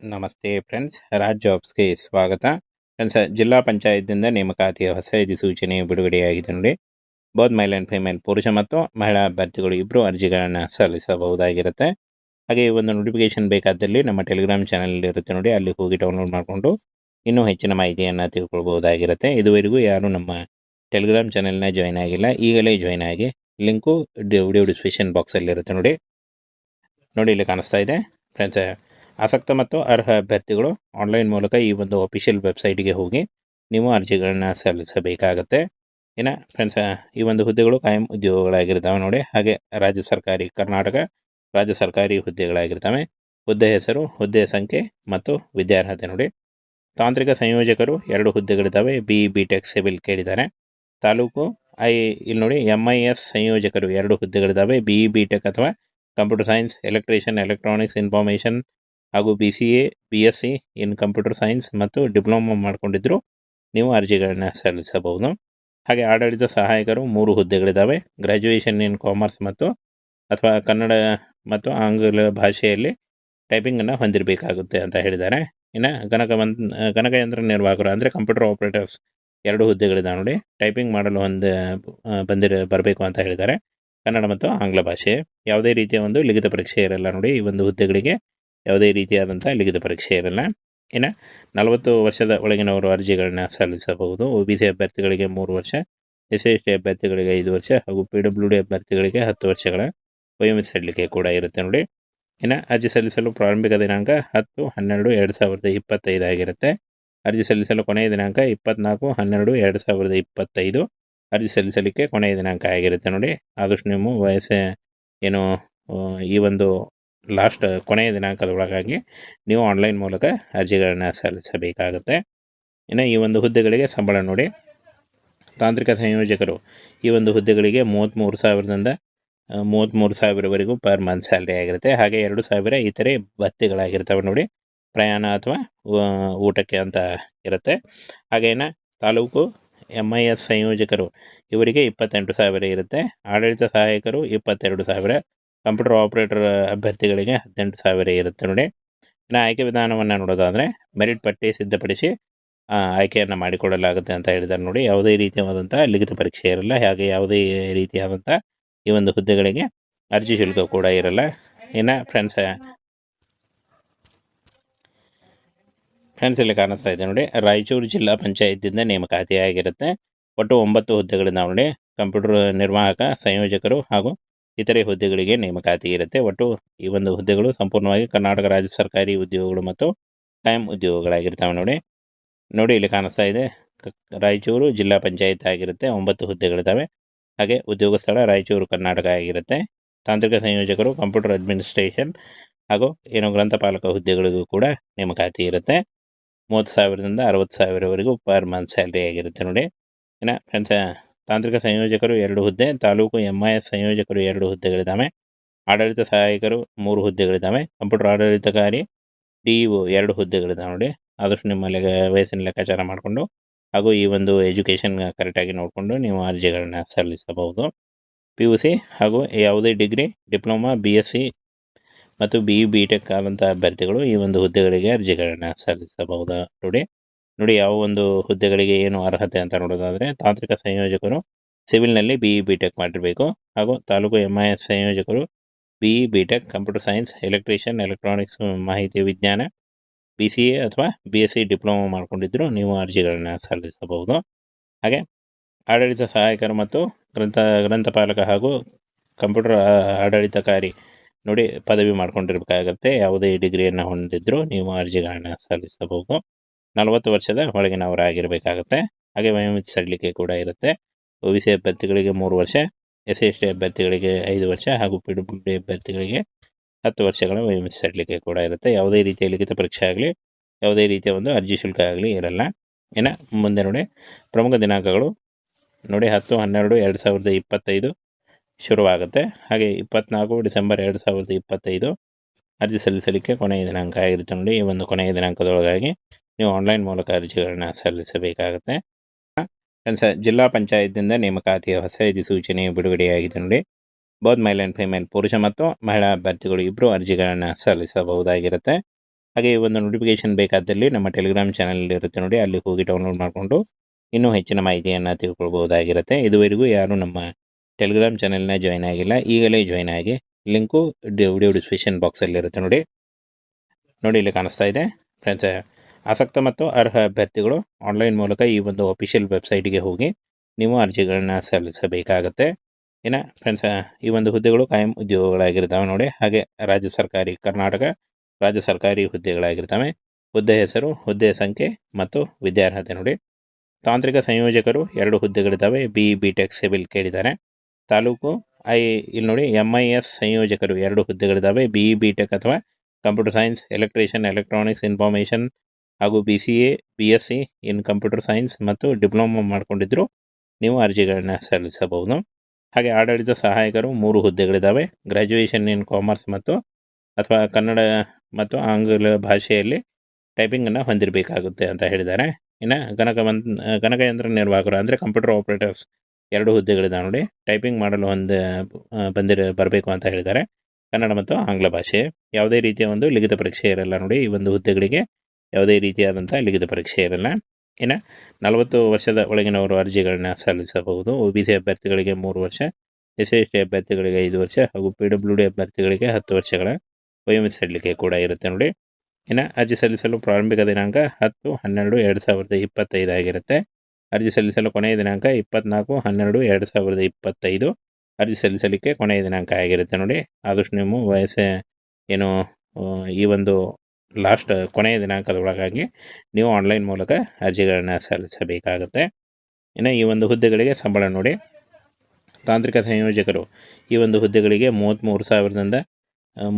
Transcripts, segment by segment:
ನಮಸ್ತೆ ಫ್ರೆಂಡ್ಸ್ ರಾಜ್ ಜಾಬ್ಸ್ಗೆ ಸ್ವಾಗತ. ಫ್ರೆಂಡ್ಸ್ ಜಿಲ್ಲಾ ಪಂಚಾಯತ್ದಿಂದ ನೇಮಕಾತಿಯ ಹೊಸ ಅಧಿಸೂಚನೆ ಬಿಡುಗಡೆಯಾಗಿದೆ ನೋಡಿ. ಬೋತ್ ಮೈಲ್ ಆ್ಯಂಡ್ ಫಿಮೇಲ್ ಪುರುಷ ಮತ್ತು ಮಹಿಳಾ ಅಭ್ಯರ್ಥಿಗಳು ಇಬ್ಬರು ಅರ್ಜಿಗಳನ್ನು ಸಲ್ಲಿಸಬಹುದಾಗಿರುತ್ತೆ. ಹಾಗೆ ಈ ಒಂದು ನೋಟಿಫಿಕೇಶನ್ ಬೇಕಾದಲ್ಲಿ ನಮ್ಮ ಟೆಲಿಗ್ರಾಮ್ ಚಾನಲ್ ಇರುತ್ತೆ ನೋಡಿ. ಅಲ್ಲಿ ಹೋಗಿ ಡೌನ್ಲೋಡ್ ಮಾಡಿಕೊಂಡು ಇನ್ನೂ ಹೆಚ್ಚಿನ ಮಾಹಿತಿಯನ್ನು ತಿಳ್ಕೊಳ್ಬಹುದಾಗಿರುತ್ತೆ. ಇದುವರೆಗೂ ಯಾರು ನಮ್ಮ ಟೆಲಿಗ್ರಾಮ್ ಚಾನಲ್ನ ಜಾಯ್ನ್ ಆಗಿಲ್ಲ. ಈಗಲೇ ಜಾಯ್ನ್ ಆಗಿ ಲಿಂಕು ವಿಡಿಯೋ ಡಿಸ್ಕ್ರಿಪ್ಷನ್ ಬಾಕ್ಸಲ್ಲಿರುತ್ತೆ ನೋಡಿ. ನೋಡಿ, ಇಲ್ಲಿ ಕಾಣಿಸ್ತಾ ಇದೆ. ಫ್ರೆಂಡ್ಸ್ ಆಸಕ್ತ ಮತ್ತು ಅರ್ಹ ಅಭ್ಯರ್ಥಿಗಳು ಆನ್ಲೈನ್ ಮೂಲಕ ಈ ಒಂದು ಅಫಿಷಿಯಲ್ ವೆಬ್ಸೈಟ್ಗೆ ಹೋಗಿ ನೀವು ಅರ್ಜಿಗಳನ್ನು ಸಲ್ಲಿಸಬೇಕಾಗತ್ತೆ. ಇನ್ನು ಫ್ರೆಂಡ್ಸ್ ಈ ಒಂದು ಹುದ್ದೆಗಳು ಕಾಯಂ ಉದ್ಯೋಗಗಳಾಗಿರ್ತವೆ ನೋಡಿ. ಹಾಗೆ ರಾಜ್ಯ ಸರ್ಕಾರಿ ಕರ್ನಾಟಕ ರಾಜ್ಯ ಸರ್ಕಾರಿ ಹುದ್ದೆಗಳಾಗಿರ್ತವೆ. ಹುದ್ದೆ ಹೆಸರು, ಹುದ್ದೆ ಸಂಖ್ಯೆ ಮತ್ತು ವಿದ್ಯಾರ್ಹತೆ ನೋಡಿ. ತಾಂತ್ರಿಕ ಸಂಯೋಜಕರು ಎರಡು ಹುದ್ದೆಗಳಿದ್ದಾವೆ. ಬಿ ಬಿ ಟೆಕ್ ಸಿವಿಲ್ ಕೇಳಿದ್ದಾರೆ. ತಾಲೂಕು ಐ, ಇಲ್ಲಿ ನೋಡಿ ಎಂ ಐ ಎಸ್ ಸಂಯೋಜಕರು ಎರಡು ಹುದ್ದೆಗಳಿದ್ದಾವೆ. ಬಿ ಬಿ ಟೆಕ್ ಅಥವಾ computer science electrician electronics information ಹಾಗೂ B C A B S C in computer science ಮತ್ತು ಡಿಪ್ಲೊಮಾ ಮಾಡಿಕೊಂಡಿದ್ದರು ನೀವು ಅರ್ಜಿಗಳನ್ನ ಸಲ್ಲಿಸಬಹುದು. ಹಾಗೆ ಆಡಳಿತ ಸಹಾಯಕರು ಮೂರು ಹುದ್ದೆಗಳಿದ್ದಾವೆ ಗ್ರ್ಯಾಜುಯೇಷನ್ ಇನ್ ಕಾಮರ್ಸ್ ಮತ್ತು ಅಥವಾ ಕನ್ನಡ ಮತ್ತು ಆಂಗ್ಲ ಭಾಷೆಯಲ್ಲಿ ಟೈಪಿಂಗನ್ನು ಹೊಂದಿರಬೇಕಾಗುತ್ತೆ ಅಂತ ಹೇಳಿದ್ದಾರೆ. ಇನ್ನು ಗಣಕ ಗಣಕಯಂತ್ರ ನಿರ್ವಾಹಕರು ಅಂದರೆ ಕಂಪ್ಯೂಟರ್ ಆಪ್ರೇಟರ್ಸ್ ಎರಡು ಹುದ್ದೆಗಳಿದ್ದಾವೆ ನೋಡಿ. ಟೈಪಿಂಗ್ ಮಾಡಲು ಒಂದು ಬಂದಿರ, ಬರಬೇಕು ಅಂತ ಹೇಳಿದ್ದಾರೆ. ಕನ್ನಡ ಮತ್ತು ಆಂಗ್ಲ ಭಾಷೆ. ಯಾವುದೇ ರೀತಿಯ ಒಂದು ಲಿಖಿತ ಪರೀಕ್ಷೆ ಇರಲ್ಲ ನೋಡಿ ಈ ಒಂದು ಹುದ್ದೆಗಳಿಗೆ. ಯಾವುದೇ ರೀತಿಯಾದಂಥ ಲಿಖಿತ ಪರೀಕ್ಷೆ ಇರಲ್ಲ. ಇನ್ನು ನಲವತ್ತು ವರ್ಷದ ಒಳಗಿನವರು ಅರ್ಜಿಗಳನ್ನ ಸಲ್ಲಿಸಬಹುದು. ಒ ಬಿ ಸಿ ಅಭ್ಯರ್ಥಿಗಳಿಗೆ ಮೂರು ವರ್ಷ ಎಸ್ ಎಸ್ ಟಿ ಅಭ್ಯರ್ಥಿಗಳಿಗೆ ಐದು ವರ್ಷ ಹಾಗೂ ಪಿ ಡಬ್ಲ್ಯೂ ಡಿ ಅಭ್ಯರ್ಥಿಗಳಿಗೆ ಹತ್ತು ವರ್ಷಗಳ ವಯೋಮಿಸಲಿಕ್ಕೆ ಕೂಡ ಇರುತ್ತೆ ನೋಡಿ. ಇನ್ನು ಅರ್ಜಿ ಸಲ್ಲಿಸಲು ಪ್ರಾರಂಭಿಕ ದಿನಾಂಕ ಹತ್ತು ಹನ್ನೆರಡು ಎರಡು ಸಾವಿರದ ಇಪ್ಪತ್ತೈದು ಆಗಿರುತ್ತೆ. ಅರ್ಜಿ ಸಲ್ಲಿಸಲು ಕೊನೆಯ ದಿನಾಂಕ ಇಪ್ಪತ್ನಾಲ್ಕು ಹನ್ನೆರಡು ಎರಡು ಸಾವಿರದ ಇಪ್ಪತ್ತೈದು. ಅರ್ಜಿ ಸಲ್ಲಿಸಲಿಕ್ಕೆ ಕೊನೆಯ ದಿನಾಂಕ ಆಗಿರುತ್ತೆ ನೋಡಿ. ಆದಷ್ಟು ನಿಮ್ಮ ವಯಸ್ಸು ಏನು ಈ ಒಂದು ಲಾಸ್ಟ್ ಕೊನೆಯ ದಿನಾಂಕದ ಒಳಗಾಗಿ ನೀವು ಆನ್ಲೈನ್ ಮೂಲಕ ಅರ್ಜಿಗಳನ್ನು ಸಲ್ಲಿಸಬೇಕಾಗುತ್ತೆ. ಇನ್ನು ಈ ಒಂದು ಹುದ್ದೆಗಳಿಗೆ ಸಂಬಳ ನೋಡಿ. ತಾಂತ್ರಿಕ ಸಂಯೋಜಕರು ಈ ಒಂದು ಹುದ್ದೆಗಳಿಗೆ ಮೂವತ್ತ್ಮೂರು ಸಾವಿರದಿಂದ ಮೂವತ್ತ್ಮೂರು ಸಾವಿರವರೆಗೂ ಪರ್ ಮಂತ್ ಸ್ಯಾಲ್ರಿ ಆಗಿರುತ್ತೆ. ಹಾಗೆ ಎರಡು ಸಾವಿರ ಇತರೆ ಭತ್ಯೆಗಳಾಗಿರ್ತವೆ ನೋಡಿ. ಪ್ರಯಾಣ ಅಥವಾ ಊಟಕ್ಕೆ ಅಂತ ಇರುತ್ತೆ. ಹಾಗೇನ ತಾಲೂಕು ಎಂ ಐ ಎಸ್ ಸಂಯೋಜಕರು ಇವರಿಗೆ ಇಪ್ಪತ್ತೆಂಟು ಸಾವಿರ ಇರುತ್ತೆ. ಆಡಳಿತ ಸಹಾಯಕರು ಇಪ್ಪತ್ತೆರಡು ಸಾವಿರ. ಕಂಪ್ಯೂಟರ್ ಆಪ್ರೇಟರ್ ಅಭ್ಯರ್ಥಿಗಳಿಗೆ ಹದಿನೆಂಟು ಸಾವಿರ ಇರುತ್ತೆ ನೋಡಿ. ಇನ್ನು ಆಯ್ಕೆ ವಿಧಾನವನ್ನು ನೋಡೋದಾದರೆ ಮೆರಿಟ್ ಪಟ್ಟಿ ಸಿದ್ಧಪಡಿಸಿ ಆಯ್ಕೆಯನ್ನು ಮಾಡಿಕೊಡಲಾಗುತ್ತೆ ಅಂತ ಹೇಳಿದ್ದಾರೆ ನೋಡಿ. ಯಾವುದೇ ರೀತಿಯಾದಂಥ ಲಿಖಿತ ಪರೀಕ್ಷೆ ಇರಲ್ಲ. ಹಾಗೆ ಯಾವುದೇ ರೀತಿಯಾದಂಥ ಈ ಒಂದು ಹುದ್ದೆಗಳಿಗೆ ಅರ್ಜಿ ಶುಲ್ಕ ಕೂಡ ಇರಲ್ಲ. ಇನ್ನು ಫ್ರೆಂಡ್ಸ್ ಫ್ರೆಂಡ್ಸಲ್ಲಿ ಕಾಣಿಸ್ತಾ ಇದೆ ನೋಡಿ. ರಾಯಚೂರು ಜಿಲ್ಲಾ ಪಂಚಾಯತಿಂದ ನೇಮಕಾತಿಯಾಗಿರುತ್ತೆ. ಒಟ್ಟು ಒಂಬತ್ತು ಹುದ್ದೆಗಳಿಂದ ನೋಡಿ. ಕಂಪ್ಯೂಟರ್ ನಿರ್ವಾಹಕ, ಸಂಯೋಜಕರು ಹಾಗೂ ಇತರೆ ಹುದ್ದೆಗಳಿಗೆ ನೇಮಕಾತಿ ಇರುತ್ತೆ. ಒಟ್ಟು ಈ ಒಂದು ಹುದ್ದೆಗಳು ಸಂಪೂರ್ಣವಾಗಿ ಕರ್ನಾಟಕ ರಾಜ್ಯ ಸರ್ಕಾರಿ ಉದ್ಯೋಗಗಳು ಮತ್ತು ಕಾಯಂ ಉದ್ಯೋಗಗಳಾಗಿರ್ತವೆ ನೋಡಿ. ನೋಡಿ ಇಲ್ಲಿ ಕಾಣಿಸ್ತಾ ಇದೆ. ರಾಯಚೂರು ಜಿಲ್ಲಾ ಪಂಚಾಯತ್ ಆಗಿರುತ್ತೆ. ಒಂಬತ್ತು ಹುದ್ದೆಗಳಿದ್ದಾವೆ. ಹಾಗೆ ಉದ್ಯೋಗ ಸ್ಥಳ ರಾಯಚೂರು, ಕರ್ನಾಟಕ ಆಗಿರುತ್ತೆ. ತಾಂತ್ರಿಕ ಸಂಯೋಜಕರು, ಕಂಪ್ಯೂಟರ್ ಅಡ್ಮಿನಿಸ್ಟ್ರೇಷನ್ ಹಾಗೂ ಏನು ಗ್ರಂಥಪಾಲಕ ಹುದ್ದೆಗಳಿಗೂ ಕೂಡ ನೇಮಕಾತಿ ಇರುತ್ತೆ. ಮೂವತ್ತು ಸಾವಿರದಿಂದ ಅರವತ್ತು ಸಾವಿರವರೆಗೂ ಪರ್ ಮಂತ್ ಸ್ಯಾಲ್ರಿ ಆಗಿರುತ್ತೆ ನೋಡಿ. ಇನ್ನು ಫ್ರೆಂಡ್ಸ್ ತಾಂತ್ರಿಕ ಸಂಯೋಜಕರು ಎರಡು ಹುದ್ದೆ, ತಾಲೂಕು ಎಂಐಎಸ್ ಸಂಯೋಜಕರು ಎರಡು ಹುದ್ದೆಗಳಿದ್ದಾವೆ. ಆಡಳಿತ ಸಹಾಯಕರು ಮೂರು ಹುದ್ದೆಗಳಿದ್ದಾವೆ. ಕಂಪ್ಯೂಟರ್ ಆಡಳಿತಕಾರಿ ಡಿ ಇ ಎರಡು ಹುದ್ದೆಗಳಿದ್ದಾವೆ ನೋಡಿ. ಆದಷ್ಟು ನಿಮ್ಮ ಲೆಕ್ಕ ವಯಸ್ಸಿನ ಲೆಕ್ಕಾಚಾರ ಮಾಡಿಕೊಂಡು ಹಾಗೂ ಈ ಒಂದು ಎಜುಕೇಷನ್ ಕರೆಕ್ಟಾಗಿ ನೋಡಿಕೊಂಡು ನೀವು ಅರ್ಜಿಗಳನ್ನ ಸಲ್ಲಿಸಬಹುದು. ಪಿ ಯು ಸಿ ಹಾಗೂ ಯಾವುದೇ degree, diploma B S C ಮತ್ತು ಬಿ ಯು ಬಿ ಟೆಕ್ ಆದಂಥ ಅಭ್ಯರ್ಥಿಗಳು ಈ ಒಂದು ಹುದ್ದೆಗಳಿಗೆ ಅರ್ಜಿಗಳನ್ನು ಸಲ್ಲಿಸಬಹುದು ನೋಡಿ. ನೋಡಿ, ಯಾವ ಒಂದು ಹುದ್ದೆಗಳಿಗೆ ಏನು ಅರ್ಹತೆ ಅಂತ ನೋಡೋದಾದರೆ, ತಾಂತ್ರಿಕ ಸಂಯೋಜಕರು ಸಿವಿಲ್ನಲ್ಲಿ ಬಿ ಇ ಬಿ ಟೆಕ್ ಮಾಡಿರಬೇಕು. ಹಾಗೂ taluk M I S ಸಂಯೋಜಕರು B E B tech computer science electrician electronics ಮಾಹಿತಿ ವಿಜ್ಞಾನ ಬಿ ಸಿ ಎ ಅಥವಾ ಬಿ ಎಸ್ ಸಿ ಡಿಪ್ಲೊಮಾ ಮಾಡ್ಕೊಂಡಿದ್ದರೂ ನೀವು ಅರ್ಜಿಗಳನ್ನು ಸಲ್ಲಿಸಬಹುದು. ಹಾಗೆ ಆಡಳಿತ ಸಹಾಯಕರು ಮತ್ತು ಗ್ರಂಥ, ಗ್ರಂಥಪಾಲಕ ಹಾಗೂ ಕಂಪ್ಯೂಟರ್ ಆಡಳಿತಕಾರಿ ನೋಡಿ ಪದವಿ ಮಾಡ್ಕೊಂಡಿರಬೇಕಾಗತ್ತೆ. ಯಾವುದೇ ಡಿಗ್ರಿಯನ್ನು ಹೊಂದಿದ್ದರೂ ನೀವು ಅರ್ಜಿಗಳನ್ನು ಸಲ್ಲಿಸಬಹುದು. ನಲವತ್ತು ವರ್ಷದ ಒಳಗಿನವರಾಗಿರಬೇಕಾಗತ್ತೆ. ಹಾಗೆ ವಯೋಮಿತಿ ಸಡಿಲಿಕೆ ಕೂಡ ಇರುತ್ತೆ. ಒ ಬಿ ಸಿ ಅಭ್ಯರ್ಥಿಗಳಿಗೆ ಮೂರು ವರ್ಷ ಎಸ್ ಎಸ್ ಟಿ ಅಭ್ಯರ್ಥಿಗಳಿಗೆ ಐದು ವರ್ಷ ಹಾಗೂ ಪಿ ಡಬ್ಲ್ಯೂ ಡಿ ಅಭ್ಯರ್ಥಿಗಳಿಗೆ ಹತ್ತು ವರ್ಷಗಳ ವಯೋಮಿತಿ ಸಡಿಲಿಕೆ ಕೂಡ ಇರುತ್ತೆ. ಯಾವುದೇ ರೀತಿಯ ಲಿಖಿತ ಪರೀಕ್ಷೆ ಆಗಲಿ, ಯಾವುದೇ ರೀತಿಯ ಒಂದು ಅರ್ಜಿ ಶುಲ್ಕ ಆಗಲಿ ಇರಲ್ಲ. ಇನ್ನು ಮುಂದೆ ನೋಡಿ, ಪ್ರಮುಖ ದಿನಾಂಕಗಳು ನೋಡಿ, ಹತ್ತು, ಹನ್ನೆರಡು, ಎರಡು ಸಾವಿರದ ಇಪ್ಪತ್ತೈದು ಶುರುವಾಗುತ್ತೆ. ಹಾಗೆ ಇಪ್ಪತ್ನಾಲ್ಕು ಡಿಸೆಂಬರ್ ಎರಡು ಸಾವಿರದ ಇಪ್ಪತ್ತೈದು ಅರ್ಜಿ ಸಲ್ಲಿಸಲಿಕ್ಕೆ ಕೊನೆಯ ದಿನಾಂಕ ಆಗಿರುತ್ತೆ ನೋಡಿ, ಈ ಒಂದು ಕೊನೆಯ ದಿನಾಂಕದೊಳಗಾಗಿ. ನೀವು ಆನ್ಲೈನ್ ಮೂಲಕ ಅರ್ಜಿಗಳನ್ನ ಸಲ್ಲಿಸಬೇಕಾಗುತ್ತೆ. ಜಿಲ್ಲಾ ಪಂಚಾಯತ್ನಿಂದ ನೇಮಕಾತಿಯ ಹೊಸ ಅಧಿಸೂಚನೆ ಬಿಡುಗಡೆಯಾಗಿದೆ ನೋಡಿ. ಬೋತ್ ಮೈಲ್ ಆ್ಯಂಡ್ ಫಿಮೇಲ್ ಪುರುಷ ಮತ್ತು ಮಹಿಳಾ ಅಭ್ಯರ್ಥಿಗಳು ಇಬ್ಬರು ಅರ್ಜಿಗಳನ್ನು ಸಲ್ಲಿಸಬಹುದಾಗಿರುತ್ತೆ. ಹಾಗೆ ಈ ಒಂದು ನೋಟಿಫಿಕೇಶನ್ ಬೇಕಾದಲ್ಲಿ ನಮ್ಮ ಟೆಲಿಗ್ರಾಮ್ ಚಾನಲ್ ಇರುತ್ತೆ ನೋಡಿ. ಅಲ್ಲಿ ಹೋಗಿ ಡೌನ್ಲೋಡ್ ಮಾಡಿಕೊಂಡು ಇನ್ನೂ ಹೆಚ್ಚಿನ ಮಾಹಿತಿಯನ್ನು ತಿಳ್ಕೊಳ್ಬಹುದಾಗಿರುತ್ತೆ. ಇದುವರೆಗೂ ಯಾರು ನಮ್ಮ ಟೆಲಿಗ್ರಾಮ್ ಚಾನೆಲ್ನ ಜಾಯ್ನ್ ಆಗಿಲ್ಲ. ಈಗಲೇ ಜಾಯ್ನ್ ಆಗಿ ಲಿಂಕು ವಿಡಿಯೋ ಡಿಸ್ಕ್ರಿಪ್ಷನ್ ಬಾಕ್ಸಲ್ಲಿರುತ್ತೆ ನೋಡಿ. ನೋಡಿ, ಇಲ್ಲಿ ಕಾಣಿಸ್ತಾ ಇದೆ. ಫ್ರೆಂಡ್ಸ್ ಆಸಕ್ತ ಮತ್ತು ಅರ್ಹ ಅಭ್ಯರ್ಥಿಗಳು ಆನ್ಲೈನ್ ಮೂಲಕ ಈ ಒಂದು ಅಫಿಷಿಯಲ್ ವೆಬ್ಸೈಟ್ಗೆ ಹೋಗಿ ನೀವು ಅರ್ಜಿಗಳನ್ನು ಸಲ್ಲಿಸಬೇಕಾಗತ್ತೆ. ಇನ್ನು ಫ್ರೆಂಡ್ಸ್ ಈ ಒಂದು ಹುದ್ದೆಗಳು ಕಾಯಂ ಉದ್ಯೋಗಗಳಾಗಿರ್ತವೆ ನೋಡಿ. ಹಾಗೆ ರಾಜ್ಯ ಸರ್ಕಾರಿ ಕರ್ನಾಟಕ ರಾಜ್ಯ ಸರ್ಕಾರಿ ಹುದ್ದೆಗಳಾಗಿರ್ತವೆ. ಹುದ್ದೆ ಹೆಸರು, ಹುದ್ದೆ ಸಂಖ್ಯೆ ಮತ್ತು ವಿದ್ಯಾರ್ಹತೆ ನೋಡಿ. ತಾಂತ್ರಿಕ ಸಂಯೋಜಕರು ಎರಡು ಹುದ್ದೆಗಳಿದ್ದಾವೆ. ಬಿ ಬಿ ಟೆಕ್ ಸಿವಿಲ್ ಕೇಳಿದ್ದಾರೆ. ತಾಲೂಕು ಐ, ಇಲ್ಲಿ ನೋಡಿ ಎಂ ಐ ಎಸ್ ಸಂಯೋಜಕರು ಎರಡು ಹುದ್ದೆಗಳಿದ್ದಾವೆ. ಬಿ ಬಿ ಟೆಕ್ ಅಥವಾ computer science electrician electronics information ಹಾಗೂ B C A B S C in computer science ಮತ್ತು ಡಿಪ್ಲೊಮಾ ಮಾಡಿಕೊಂಡಿದ್ದರು ನೀವು ಅರ್ಜಿಗಳನ್ನ ಸಲ್ಲಿಸಬಹುದು. ಹಾಗೆ ಆಡಳಿತ ಸಹಾಯಕರು ಮೂರು ಹುದ್ದೆಗಳಿದ್ದಾವೆ ಗ್ರ್ಯಾಜುಯೇಷನ್ ಇನ್ ಕಾಮರ್ಸ್ ಮತ್ತು ಅಥವಾ ಕನ್ನಡ ಮತ್ತು ಆಂಗ್ಲ ಭಾಷೆಯಲ್ಲಿ ಟೈಪಿಂಗನ್ನು ಹೊಂದಿರಬೇಕಾಗುತ್ತೆ ಅಂತ ಹೇಳಿದ್ದಾರೆ. ಇನ್ನು ಗಣಕ ಮನ್ ಗಣಕಯಂತ್ರ ನಿರ್ವಾಹಕರು ಅಂದರೆ ಕಂಪ್ಯೂಟರ್ ಆಪ್ರೇಟರ್ಸ್ ಎರಡು ಹುದ್ದೆಗಳಿದ್ದಾವೆ ನೋಡಿ. ಟೈಪಿಂಗ್ ಮಾಡಲು ಒಂದು ಬಂದಿರ, ಬರಬೇಕು ಅಂತ ಹೇಳಿದ್ದಾರೆ. ಕನ್ನಡ ಮತ್ತು ಆಂಗ್ಲ ಭಾಷೆ. ಯಾವುದೇ ರೀತಿಯ ಒಂದು ಲಿಖಿತ ಪರೀಕ್ಷೆ ಇರಲ್ಲ ನೋಡಿ ಈ ಒಂದು ಹುದ್ದೆಗಳಿಗೆ. ಯಾವುದೇ ರೀತಿಯಾದಂಥ ಲಿಖಿತ ಪರೀಕ್ಷೆ ಇರಲ್ಲ. ಇನ್ನು ನಲವತ್ತು ವರ್ಷದ ಒಳಗಿನವರು ಅರ್ಜಿಗಳನ್ನ ಸಲ್ಲಿಸಬಹುದು. ಒ ಬಿ ಸಿ ಅಭ್ಯರ್ಥಿಗಳಿಗೆ ಮೂರು ವರ್ಷ ಎಸ್ ಎಸ್ ಟಿ ಅಭ್ಯರ್ಥಿಗಳಿಗೆ ಐದು ವರ್ಷ ಹಾಗೂ ಪಿ ಡಬ್ಲ್ಯೂ ಡಿ ಅಭ್ಯರ್ಥಿಗಳಿಗೆ ಹತ್ತು ವರ್ಷಗಳ ವಯೋಮಿತಿ ಸಡಿಲಿಕೆ ಕೂಡ ಇರುತ್ತೆ ನೋಡಿ. ಇನ್ನು ಅರ್ಜಿ ಸಲ್ಲಿಸಲು ಪ್ರಾರಂಭಿಕ ದಿನಾಂಕ ಹತ್ತು, ಹನ್ನೆರಡು, ಎರಡು ಸಾವಿರದ ಇಪ್ಪತ್ತೈದು ಆಗಿರುತ್ತೆ. ಅರ್ಜಿ ಸಲ್ಲಿಸಲು ಕೊನೆಯ ದಿನಾಂಕ ಇಪ್ಪತ್ನಾಲ್ಕು, ಹನ್ನೆರಡು, ಎರಡು ಸಾವಿರದ ಇಪ್ಪತ್ತೈದು. ಅರ್ಜಿ ಸಲ್ಲಿಸಲಿಕ್ಕೆ ಕೊನೆಯ ದಿನಾಂಕ ಆಗಿರುತ್ತೆ ನೋಡಿ. ಆದಷ್ಟು ನಿಮ್ಮ ವಯಸ್ಸೇ ಏನು ಈ ಒಂದು ಲಾಸ್ಟ್ ಕೊನೆಯ ದಿನಾಂಕದ ಒಳಗಾಗಿ ನೀವು ಆನ್ಲೈನ್ ಮೂಲಕ ಅರ್ಜಿಗಳನ್ನು ಸಲ್ಲಿಸಬೇಕಾಗುತ್ತೆ. ಇನ್ನು ಈ ಒಂದು ಹುದ್ದೆಗಳಿಗೆ ಸಂಬಳ ನೋಡಿ. ತಾಂತ್ರಿಕ ಸಂಯೋಜಕರು ಈ ಒಂದು ಹುದ್ದೆಗಳಿಗೆ ಮೂವತ್ತ್ಮೂರು ಸಾವಿರದಿಂದ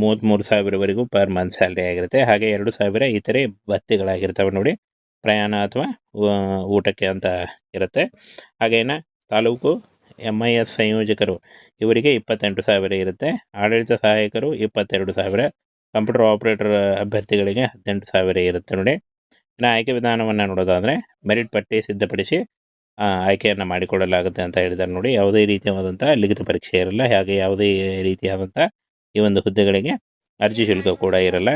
ಮೂವತ್ತ್ಮೂರು ಸಾವಿರವರೆಗೂ ಪರ್ ಮಂತ್ ಸ್ಯಾಲ್ರಿ ಆಗಿರುತ್ತೆ. ಹಾಗೆ ಎರಡು ಸಾವಿರ ಇತರೆ ಭತ್ಯೆಗಳಾಗಿರ್ತವೆ ನೋಡಿ. ಪ್ರಯಾಣ ಅಥವಾ ಊಟಕ್ಕೆ ಅಂತ ಇರುತ್ತೆ. ಹಾಗೇನ ತಾಲೂಕು ಎಂ ಐ ಎಸ್ ಸಂಯೋಜಕರು ಇವರಿಗೆ ಇಪ್ಪತ್ತೆಂಟು ಸಾವಿರ ಇರುತ್ತೆ. ಆಡಳಿತ ಸಹಾಯಕರು ಇಪ್ಪತ್ತೆರಡು ಸಾವಿರ. ಕಂಪ್ಯೂಟರ್ ಆಪರೇಟರ್ ಅಭ್ಯರ್ಥಿಗಳಿಗೆ ಹದಿನೆಂಟು ಸಾವಿರ ಇರುತ್ತೆ ನೋಡಿ. ಇನ್ನು ಆಯ್ಕೆ ವಿಧಾನವನ್ನು ನೋಡೋದಾದರೆ ಮೆರಿಟ್ ಪಟ್ಟಿ ಸಿದ್ಧಪಡಿಸಿ ಆಯ್ಕೆಯನ್ನು ಮಾಡಿಕೊಡಲಾಗುತ್ತೆ ಅಂತ ಹೇಳಿದ್ದಾರೆ ನೋಡಿ. ಯಾವುದೇ ರೀತಿಯಾದಂಥ ಲಿಖಿತ ಪರೀಕ್ಷೆ ಇರಲ್ಲ. ಹಾಗೆ ಯಾವುದೇ ರೀತಿಯಾದಂಥ ಈ ಒಂದು ಹುದ್ದೆಗಳಿಗೆ ಅರ್ಜಿ ಶುಲ್ಕ ಕೂಡ ಇರಲ್ಲ.